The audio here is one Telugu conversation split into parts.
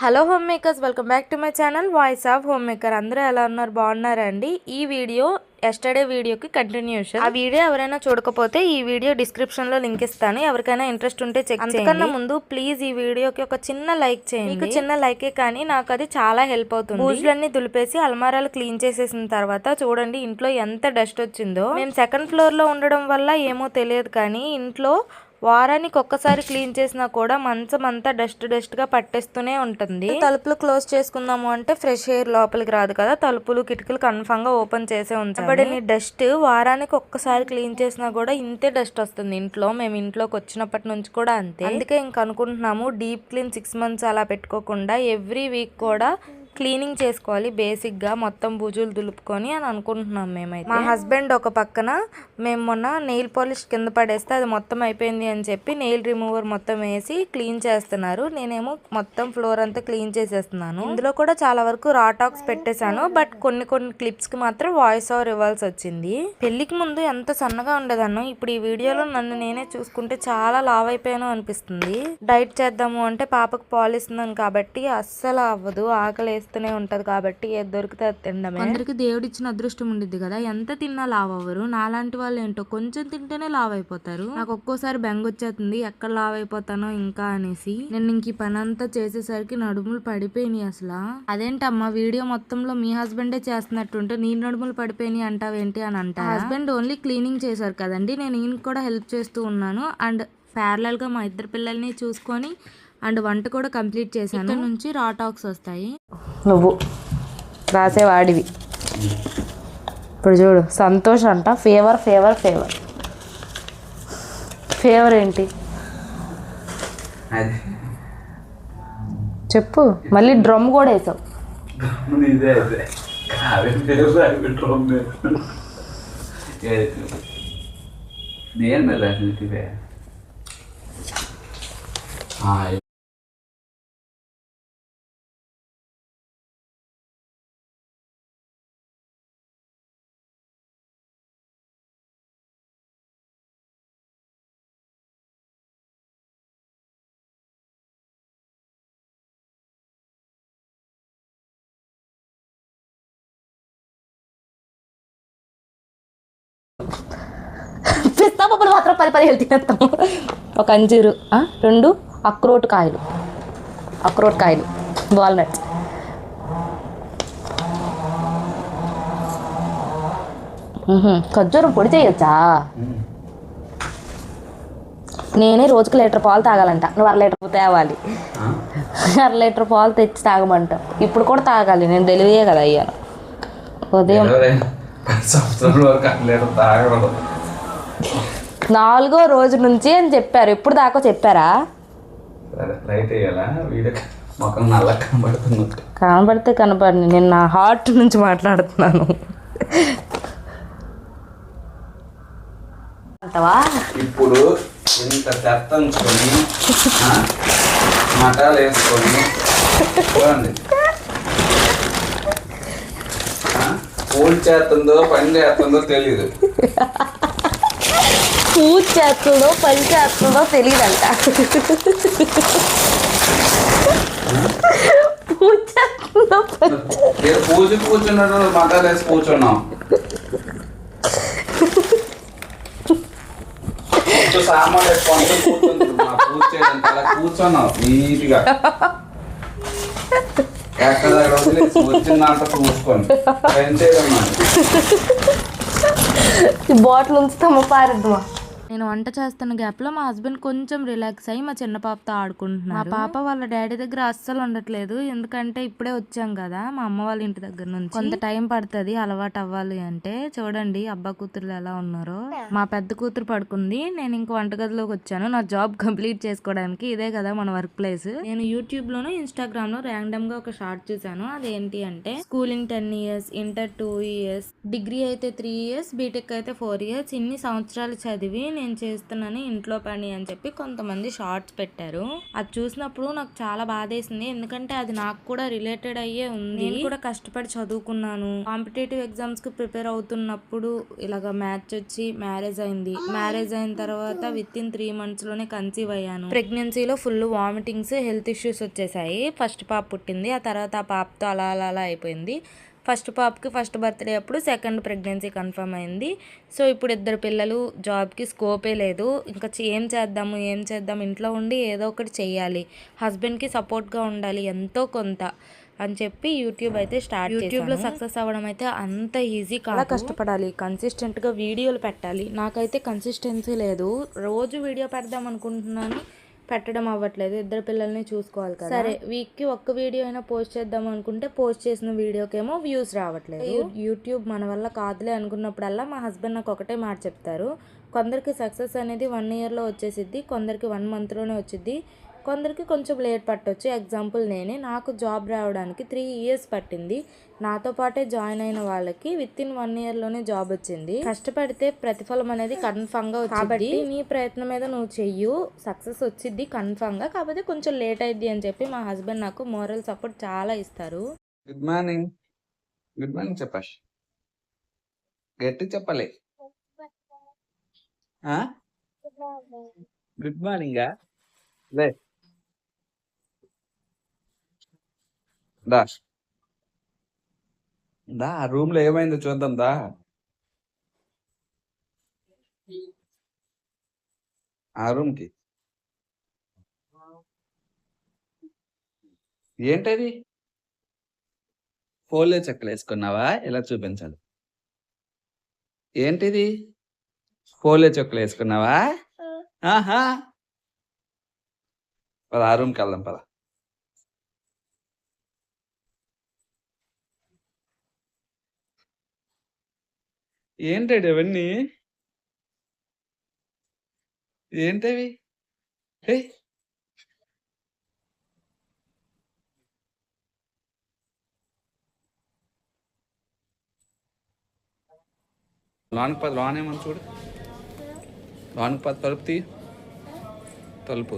Hello home makers welcome back to my channel voice of home maker అందరూ ఎలా ఉన్నారు? బాగున్నారండి? ఈ వీడియో ఎస్టర్డే వీడియోకి కంటిన్యూషన్ ఆ వీడియో ఎవరైనా చూడకపోతే ఈ వీడియో డిస్క్రిప్షన్లో లింక్ ఇస్తాను. ఎవరికైనా ఇంట్రెస్ట్ ఉంటే చెక్ అంతకన్నా ముందు ప్లీజ్ ఈ వీడియోకి ఒక చిన్న లైక్ చేయండి. మీకు చిన్న లైకే కానీ నాకు అది చాలా హెల్ప్ అవుతుంది. బూజులన్నీ దులిపేసి అల్మారాలు క్లీన్ చేసేసిన తర్వాత చూడండి ఇంట్లో ఎంత డస్ట్ వచ్చిందో. మేము సెకండ్ ఫ్లోర్లో ఉండడం వల్ల ఏమో తెలియదు కానీ ఇంట్లో వారానికి ఒక్కసారి క్లీన్ చేసినా కూడా మంచం అంతా డస్ట్ డస్ట్గా పట్టేస్తూనే ఉంటుంది. తలుపులు క్లోజ్ చేసుకుందాము అంటే ఫ్రెష్ ఎయిర్ లోపలికి రాదు కదా తలుపులు కిటికీలు కన్ఫర్మ్గా ఓపెన్ చేసే ఉంచబడి డస్ట్ వారానికి ఒక్కసారి క్లీన్ చేసినా కూడా ఇంతే డస్ట్ వస్తుంది. ఇంట్లో మేము ఇంట్లోకి వచ్చినప్పటి నుంచి కూడా అంతే. అందుకే ఇంక అనుకుంటున్నాము డీప్ క్లీన్ సిక్స్ మంత్స్ అలా పెట్టుకోకుండా ఎవ్రీ వీక్ కూడా క్లీనింగ్ చేసుకోవాలి బేసిక్గా మొత్తం బుజులు దులుపుకొని అని అనుకుంటున్నాం మేమైతే. మా హస్బెండ్ ఒక పక్కన మేము మొన్న నెయిల్ పాలిష్ కింద పడేస్తే అది మొత్తం అయిపోయింది అని చెప్పి నెయిల్ రిమూవర్ మొత్తం వేసి క్లీన్ చేస్తున్నారు. నేనేమో మొత్తం ఫ్లోర్ అంతా క్లీన్ చేసేస్తున్నాను. ఇందులో కూడా చాలా వరకు రాటాక్స్ పెట్టేశాను బట్ కొన్ని కొన్ని క్లిప్స్కి మాత్రం వాయిస్ ఓవర్ ఇవ్వాల్సి వచ్చింది. పెళ్ళికి ముందు ఎంత సన్నగా ఉండేదాను ఇప్పుడు ఈ వీడియోలో నన్ను నేనే చూసుకుంటే చాలా లావ్ అయిపోయాను అనిపిస్తుంది. డైట్ చేద్దాము అంటే పాపకు పాలు ఇస్తున్నాను కాబట్టి అస్సలు అవ్వదు ఆకలి వేస్తూనే ఉంటది కాబట్టి ఏది దొరికితే అది తినడమే. అందరికి దేవుడిచ్చిన అదృష్టం ఉండిద్ది కదా. ఎంత తిన్నా లావ్ అవ్వరు నాలాంటి వాళ్ళు ఏంటో కొంచెం తింటేనే లావ్ అయిపోతారు నాకు ఒక్కోసారి బెంగ వచ్చేస్తుంది ఎక్కడ లావ్ అయిపోతానో ఇంకా అనేసి నేను ఇంక ఈ పని అంతా చేసేసరికి నడుములు పడిపోయినాయి అసలు. అదేంటమ్మా వీడియో మొత్తంలో మీ హస్బెండే చేస్తున్నట్టుంటే నీ నడుములు పడిపోయినాయి అంటావేంటి అని అంట? హస్బెండ్ ఓన్లీ క్లీనింగ్ చేశారు కదండి. నేను ఈయన కూడా హెల్ప్ చేస్తూ ఉన్నాను. అండ్ ప్యారలల్గా మా ఇద్దరు పిల్లల్ని చూసుకొని అండ్ వంట కూడా కంప్లీట్ చేశాను. నుంచి రాటాక్స్ వస్తాయి. నువ్వు రాసేవాడివి ఇప్పుడు చూడు సంతోష్ అంట ఫేవర్ ఫేవర్ ఫేవర్ ఫేవర్ ఏంటి? అది. చెప్పు మళ్ళీ డ్రమ్ కూడా వేసావు. ఇదే పిస్తా పప్పులు మాత్రం పది పదిహేను తినేస్తాము. ఒక అంజీరు ఆ, రెండు అక్రోట్ కాయలు. అక్రోట్ కాయలు వాల్నట్స్ ఖర్జూరం పొడి చేయొచ్చా? నేనే రోజుకి లీటర్ పాలు తాగాలంట. నువ్వు అర లీటర్ తేవాలి. అర లీటర్ పాలు తెచ్చి తాగమంట. ఇప్పుడు కూడా తాగాలి నేను డెలివరీ కదా అయ్యాను. ఉదయం పది సంవత్సరాల వరకు అట్లేదు తాగకూడదు. నాలుగో రోజు నుంచి అని చెప్పారు. ఎప్పుడు దాకా చెప్పారా? కనబడితే కనపడి నేను నా హార్ట్ నుంచి మాట్లాడుతున్నాను. అంటవా? ఇప్పుడు ఇంత చెత్త ఉంచుకొని ఆ, మటాలు వేసుకొని చూడండి. పూలు చేస్తుందో పని చేస్తుందో తెలియదు పూజ చేస్తుందో పని చేస్తుందో తెలియదంట పూజ చేస్తుందో పూజకి కూర్చున్నాం సామాన్లు నీట్గా. ఎక్కడ చూసుకోండి బాటిల్ ఉంచుతామా పారిద్దామా? నేను వంట చేస్తున్న గ్యాప్లో మా హస్బెండ్ కొంచెం రిలాక్స్ అయ్యి మా చిన్న పాపతో ఆడుకుంటున్నారు. మా పాప వాళ్ళ డాడీ దగ్గర అస్సలు ఉండట్లేదు. ఎందుకంటే ఇప్పుడే వచ్చాం కదా మా అమ్మ వాళ్ళ ఇంటి దగ్గర నుంచి. కొంత టైం పడుతుంది అలవాటు అవ్వాలి అంటే. చూడండి అబ్బా కూతురు ఎలా ఉన్నారో. మా పెద్ద కూతురు పడుకుంది. నేను ఇంక వంటగదిలోకి వచ్చాను. నా జాబ్ కంప్లీట్ చేసుకోవడానికి ఇదే కదా మన వర్క్ ప్లేస్ నేను యూట్యూబ్ లోను ఇన్స్టాగ్రామ్లో ర్యాండమ్గా ఒక షార్ట్ చూసాను అదేంటి అంటే schooling ten years inter two years degree అయితే త్రీ ఇయర్స్ బీటెక్ అయితే ఫోర్ ఇయర్స్ ఇన్ని సంవత్సరాలు చదివి నేను చేస్తున్నాను ఇంట్లో పని అని చెప్పి కొంతమంది షార్ట్స్ పెట్టారు. అది చూసినప్పుడు నాకు చాలా బాధేసింది. ఎందుకంటే అది నాకు కూడా రిలేటెడ్ అయ్యే ఉంది. నేను కూడా కష్టపడి చదువుకున్నాను. కాంపిటేటివ్ ఎగ్జామ్స్కి ప్రిపేర్ అవుతున్నప్పుడు ఇలాగ మ్యాచ్ వచ్చి మ్యారేజ్ అయింది. మ్యారేజ్ అయిన తర్వాత విత్ ఇన్ త్రీ మంత్స్లోనే కన్సీవ్ అయ్యాను. ప్రెగ్నెన్సీలో ఫుల్ వామిటింగ్స్ హెల్త్ ఇష్యూస్ వచ్చేసాయి. ఫస్ట్ పాప పుట్టింది. ఆ తర్వాత ఆ పాపతో అలా అలా అలా అయిపోయింది. ఫస్ట్ పాపకి ఫస్ట్ బర్త్డే అప్పుడు సెకండ్ ప్రెగ్నెన్సీ కన్ఫర్మ్ అయింది. సో ఇప్పుడు ఇద్దరు పిల్లలు జాబ్కి స్కోపే లేదు. ఇంకా ఏం చేద్దాము ఏం చేద్దాం ఇంట్లో ఉండి ఏదో ఒకటి చెయ్యాలి హస్బెండ్కి సపోర్ట్గా ఉండాలి ఎంతో కొంత అని చెప్పి యూట్యూబ్ అయితే స్టార్ట్ యూట్యూబ్లో సక్సెస్ అవ్వడం అయితే అంత ఈజీ కాదు. కష్టపడాలి. కన్సిస్టెంట్గా వీడియోలు పెట్టాలి. నాకైతే కన్సిస్టెన్సీ లేదు. రోజు వీడియో పెడదాం అనుకుంటున్నాను. పెట్టడం అవ్వట్లేదు. ఇద్దరు పిల్లల్ని చూసుకోవాలి కదా. సరే వీక్కి ఒక్క వీడియో అయినా పోస్ట్ చేద్దాం అనుకుంటే పోస్ట్ చేసిన వీడియోకేమో వ్యూస్ రావట్లేదు. యూట్యూబ్ మన వల్ల కాదులే అనుకున్నప్పుడల్లా మా హస్బెండ్ నాకు ఒకటే మాట చెప్తారు. కొందరికి సక్సెస్ అనేది వన్ ఇయర్లో వచ్చేసిద్ది కొందరికి వన్ మంత్లోనే వచ్చిద్ది. కొందరికి కొంచెం లేట్ పట్టొచ్చు. ఎగ్జాంపుల్ నేనే. నాకు జాబ్ రావడానికి త్రీ ఇయర్స్ పట్టింది. నాతో పాటే జాయిన్ అయిన వాళ్ళకి విత్ ఇన్ వన్ ఇయర్లోనే జాబ్ వచ్చింది. కష్టపడితే ప్రతిఫలం అనేది కన్ఫామ్గా వచ్చింది కాబట్టి నీ ప్రయత్నం మీద నువ్వు చెయ్యు. సక్సెస్ వచ్చింది కన్ఫామ్గా కాకపోతే కొంచెం లేట్ అయింది అని చెప్పి మా హస్బెండ్ నాకు మోరల్ సపోర్ట్ చాలా ఇస్తారు. గుడ్ మార్నింగ్ గుడ్ మార్నింగ్ చెప్పాష్ గట్టి చెప్పాలి. గుడ్ మార్నింగ్ లే. దా. దా రూమ్లో ఏమైందో చూద్దాం దా. ఆ రూమ్కి. ఏంటది? ఫోన్లో చెక్కలు వేసుకున్నావా? ఎలా చూపించాలి. ఏంటిది? ఫోన్లో చెక్కలు వేసుకున్నావా? ఆహా. పద ఆ రూమ్కి వెళ్దాం పద. ఏంటాడు అవన్నీ ఏంటవి? ఏ లోనికి పద లోన్ చూడు. లోనికి పది తలుపు తీ తలుపు.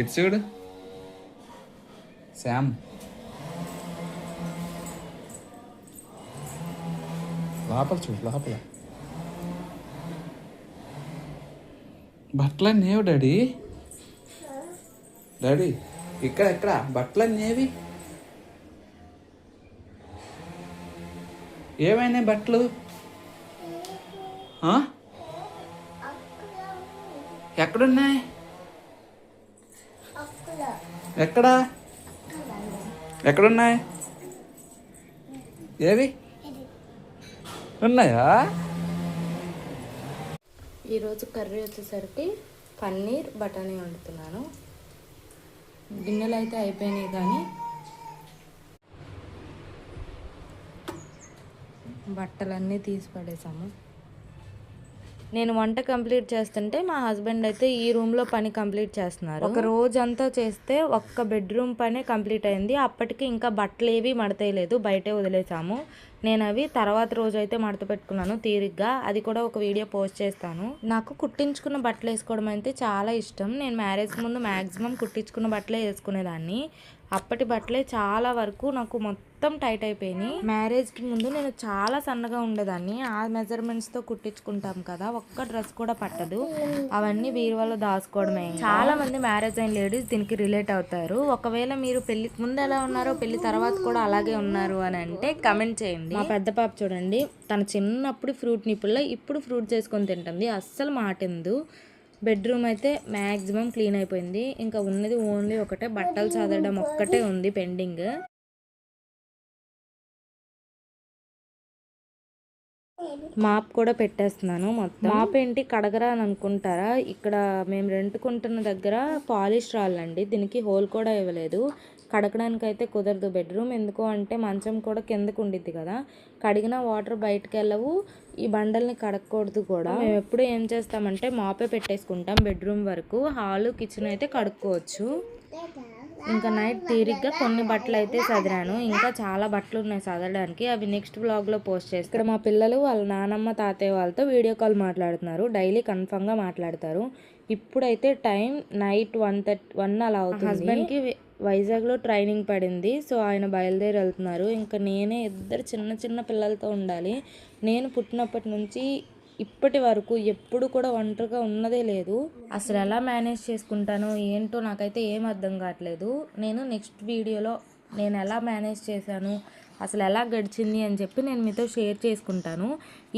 ఇటు చూడు. శామ్ లోపల చూడు లోపల. బట్టలన్నీ ఏవి డాడీ? డాడీ ఇక్కడ ఎక్కడ బట్టలన్నీ ఏవి? ఏమైనాయి బట్టలు? ఎక్కడున్నాయి? ఎక్కడా? ఎక్కడున్నాయి? ఏవి? ఉన్నాయా? ఈరోజు కర్రీ వచ్చేసరికి పన్నీర్ బఠానీ వండుతున్నాను. గిన్నెలు అయితే అయిపోయినాయి కానీ బట్టలన్నీ తీసి పడేసాము. నేను వంట కంప్లీట్ చేస్తుంటే మా హస్బెండ్ అయితే ఈ రూమ్లో పని కంప్లీట్ చేస్తున్నారు. ఒక రోజంతా చేస్తే ఒక్క బెడ్రూమ్ పనే కంప్లీట్ అయింది. అప్పటికి ఇంకా బట్టలు ఏవి మడతేయలేదు బయటే వదిలేసాము. నేను అవి తర్వాత రోజు అయితే మడత పెట్టుకున్నాను తీరిగ్గా. అది కూడా ఒక వీడియో పోస్ట్ చేస్తాను. నాకు కుట్టించుకున్న బట్టలు వేసుకోవడం అయితే చాలా ఇష్టం. నేను మ్యారేజ్ ముందు మ్యాక్సిమం కుట్టించుకున్న బట్టలే వేసుకునేదాన్ని. అప్పటి బట్టలే చాలా వరకు నాకు మొత్తం టైట్ అయిపోయినాయి. మ్యారేజ్కి ముందు నేను చాలా సన్నగా ఉండేదాన్ని. ఆ మెజర్మెంట్స్తో కుట్టించుకుంటాం కదా ఒక్క డ్రెస్ కూడా పట్టదు. అవన్నీ బీరువాలో దాచుకోవడమే. చాలా మంది మ్యారేజ్ అయిన లేడీస్ దీనికి రిలేట్ అవుతారు. ఒకవేళ మీరు పెళ్ళి ముందు ఎలా ఉన్నారో పెళ్ళి తర్వాత కూడా అలాగే ఉన్నారు అని అంటే కమెంట్ చేయండి. మా పెద్ద పాప చూడండి తన చిన్నప్పుడు ఫ్రూట్ నిప్పుల్లో ఇప్పుడు ఫ్రూట్ చేసుకొని తింటుంది. అస్సలు మాటిందు. బెడ్రూమ్ అయితే మ్యాక్సిమం క్లీన్ అయిపోయింది. ఇంకా ఉన్నది ఓన్లీ ఒకటే బట్టలు చదవడం ఒక్కటే ఉంది పెండింగ్. మాప్ కూడా పెట్టేస్తున్నాను మొత్తం. మాప్ ఏంటి? కడగరా అని అనుకుంటారా? ఇక్కడ మేము రెంట్కుంటున్న దగ్గర పాలిష్ రాళ్ళండి. దీనికి హోల్ కూడా ఇవ్వలేదు. కడగడానికి అయితే కుదరదు. బెడ్రూమ్ ఎందుకు అంటే మంచం కూడా కిందకు ఉండిద్ది కదా. కడిగిన వాటర్ బయటకు వెళ్ళవు. ఈ బండల్ని కడగకూడదు కూడా. మేము ఎప్పుడు ఏం చేస్తామంటే మాపే పెట్టేసుకుంటాం బెడ్రూమ్ వరకు. హాల్ కిచెన్ అయితే కడుక్కోవచ్చు. ఇంకా నైట్ తీరిగ్గా కొన్ని బట్టలు అయితే సదిరాను. ఇంకా చాలా బట్టలు ఉన్నాయి చదవడానికి అవి నెక్స్ట్ బ్లాగ్లో పోస్ట్ చేస్తాను ఇక్కడ మా పిల్లలు వాళ్ళ నానమ్మ తాతయ్య వాళ్ళతో వీడియో కాల్ మాట్లాడుతున్నారు. డైలీ కన్ఫామ్గా మాట్లాడతారు. ఇప్పుడైతే time night one thirty one అలా అవుతుంది. హస్బెండ్కి వైజాగ్లో ట్రైనింగ్ పడింది. సో ఆయన బయలుదేరి వెళ్తున్నారు ఇంకా నేనే ఇద్దరు చిన్న చిన్న పిల్లలతో ఉండాలి. నేను పుట్టినప్పటి నుంచి ఇప్పటి వరకు ఎప్పుడు కూడా ఒంటరిగా ఉన్నదే లేదు. అసలు ఎలా మేనేజ్ చేసుకుంటానో ఏంటో నాకైతే ఏం అర్థం కావట్లేదు. నేను నెక్స్ట్ వీడియోలో నేను ఎలా మేనేజ్ చేశాను అసలు ఎలా గడిచింది అని చెప్పి నేను మీతో షేర్ చేసుకుంటాను.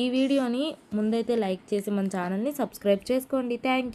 ఈ వీడియోని ముందైతే లైక్ చేసి మన ఛానల్ని సబ్స్క్రైబ్ చేసుకోండి. థ్యాంక్